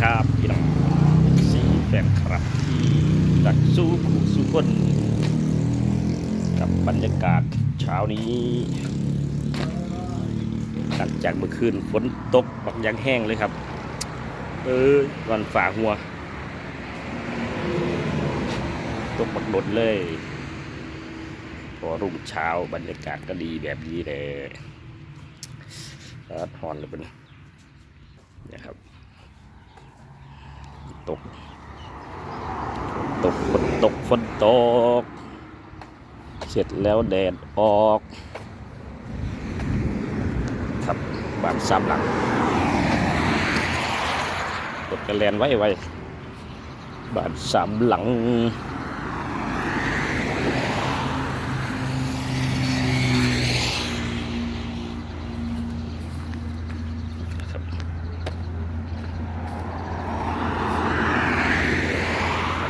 ครับพี่น้องสีแฟนครับที่รักสู้ขู่สู้คนกับบรรยากาศเช้านี้ หลังจากเมื่อคืนฝนตกบักยังแห้งเลยครับ เออวันฝ่าหัว ตกบักหลดเลย พอรุ่งเช้าบรรยากาศก็ดีแบบนี้เลยร้อนหอนเลยเป็นนี่ยครับ ตก ตกฝนตกฝนตก เสร็จแล้วแดดออก ครับบ้านสามหลังกดกระแลนไว้ไว้บ้านสามหลัง ครับ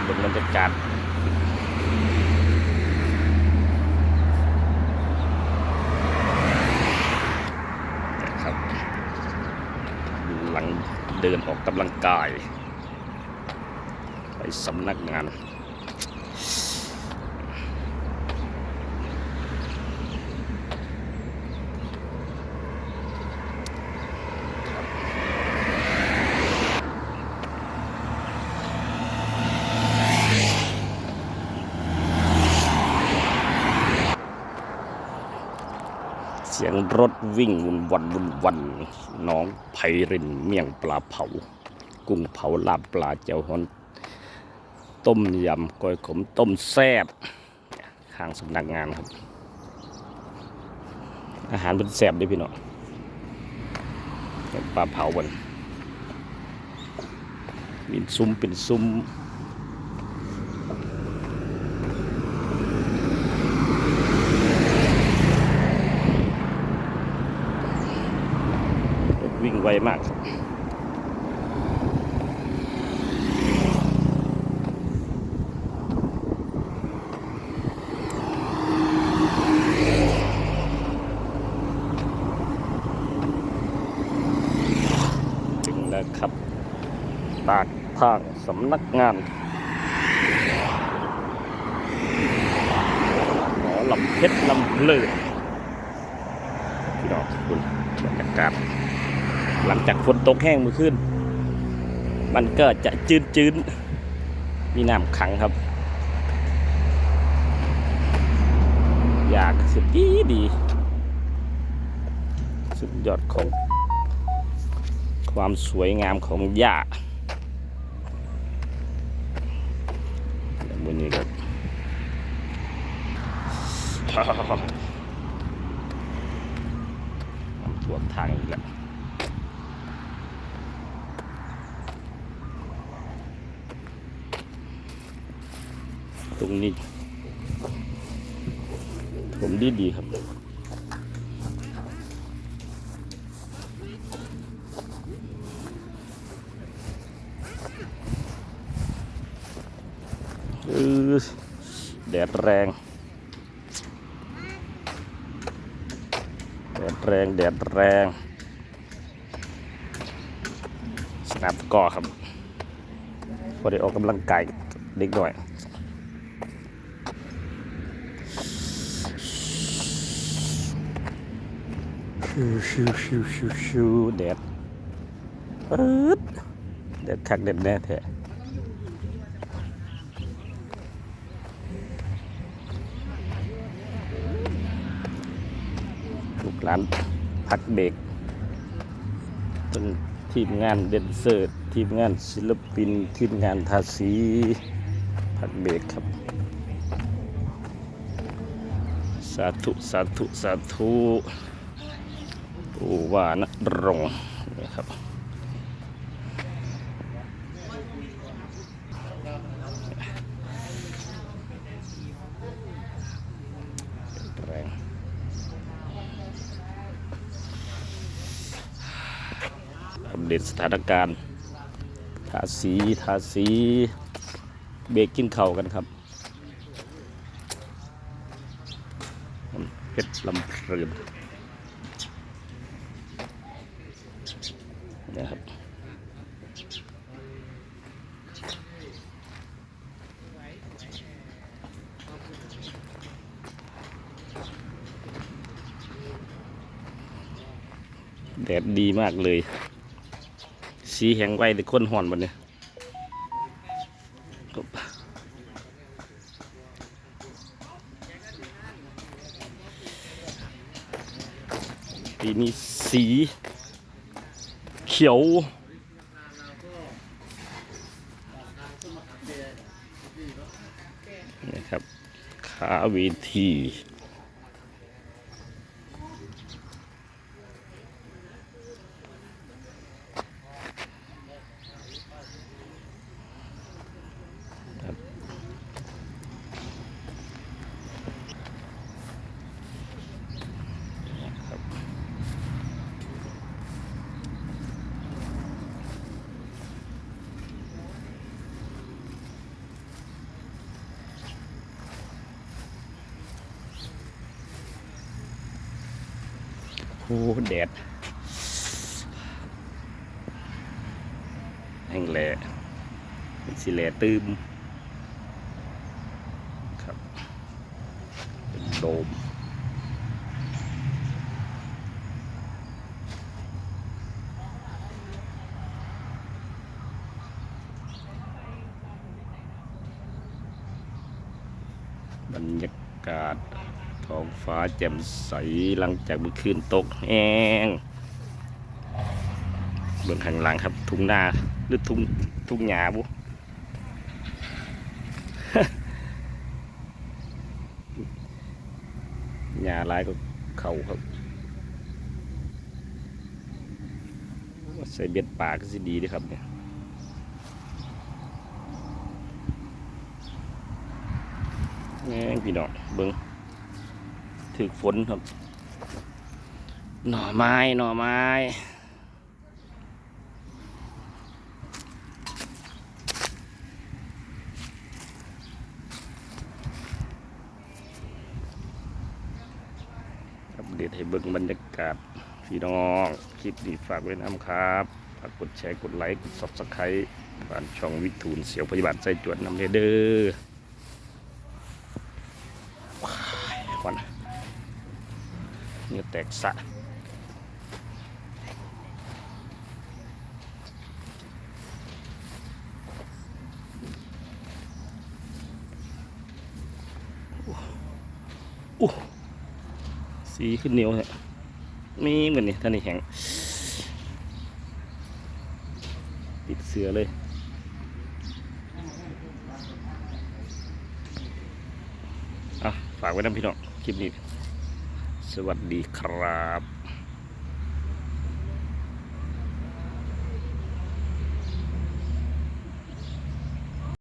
บนบ รรยากาศนะครับหลังเดินออกกำลังกาย ไปสำนักงาน สียงรถวิ่งวุ่นวันวุ่นวันน้องไพรินเมี่ยงปลาเผา กุ้งเผาลาบปลาเจ้าฮอนต้มยำก้อยขมต้มแซ่บข้างสำนักงานครับ อาหารเป็นแซ่บด้วยพี่น้องเป็นปลาเผาบนมีซุ้มเป็นซุ้ม วิ่งไวมากถึงแล้วครับปากทางสำนักงานหอลำเพชรลำเพลินพี่น้องคุณบรรยากาศ หลังจากฝนตกแห้งมื่อคืนมันก็จะจืดจืนๆมีน้ำขังครับ อยากสุดดีดี สุดยอดของ ความสวยงามของหญ้าแล้วมือนี้ครับน้ำท่วมทางอีกแล้ว ตรงนี้ผมดีดีครับ แดดแรง แดดแรง แดดแรง สนามตะกร้อครับพอได้ออกกำลังกายกับเด็กหน่อย ชิวชิวชิวชิวชิวแดดปื๊ดแดดคักแดดแน่แท้ลูกหลานพักเบรกเป็นทีมงานเดนเซอร์ ทีมงานศิลปิน ทีมงานทาสี พักเบรกครับ สาธุ สาธุ สาธุ ผู้ว่านรงนะครับแรงอัปเดตสถานการณ์ทาสีทาสีเบรกกินเข่ากันครับเพชรลำเพลิน แดดดีมากเลย สีแห้งไว้แต่คนห่อนบนเนี่ยปีนี้สีเขียวนะครับขาเวที แดดแห้งแหล่เป็นสิแหล่ตืมครับเป็นโดมบรรยากาศ ท้องฟ้าแจ่มใสหลังจากเมื่อคืนตกแห้งเบื้องข้างหลังครับ ทุ่งนาหรือทุ่งทุ่งหญ้าบุหญ้าหลายก็เข่าครับใส่เบ็ดป่าก็สิดีดีครับเนี่ยแง่พี่น้องเบิ้ง ถึกฝนครับ หน่อไม้หน่อไม้อัปเดตให้เบิ้งบรรยากาศพี่น้องคลิปนี้ฝากไว้น้ำครับฝากกดแชร์กดไลค์กดซับสไครต์บ้านช่องวิทูลเสียวพยาบาลใส่จวดนำเด้อควัน เหงื่อแตกสะโอ้สีขึ้นเหนียวฮะมีเหมือนนี่ท่านนี่แข็งติดเสือเลยอะฝากไว้นะพี่น้องคลิปนี้ สวัสดีครับ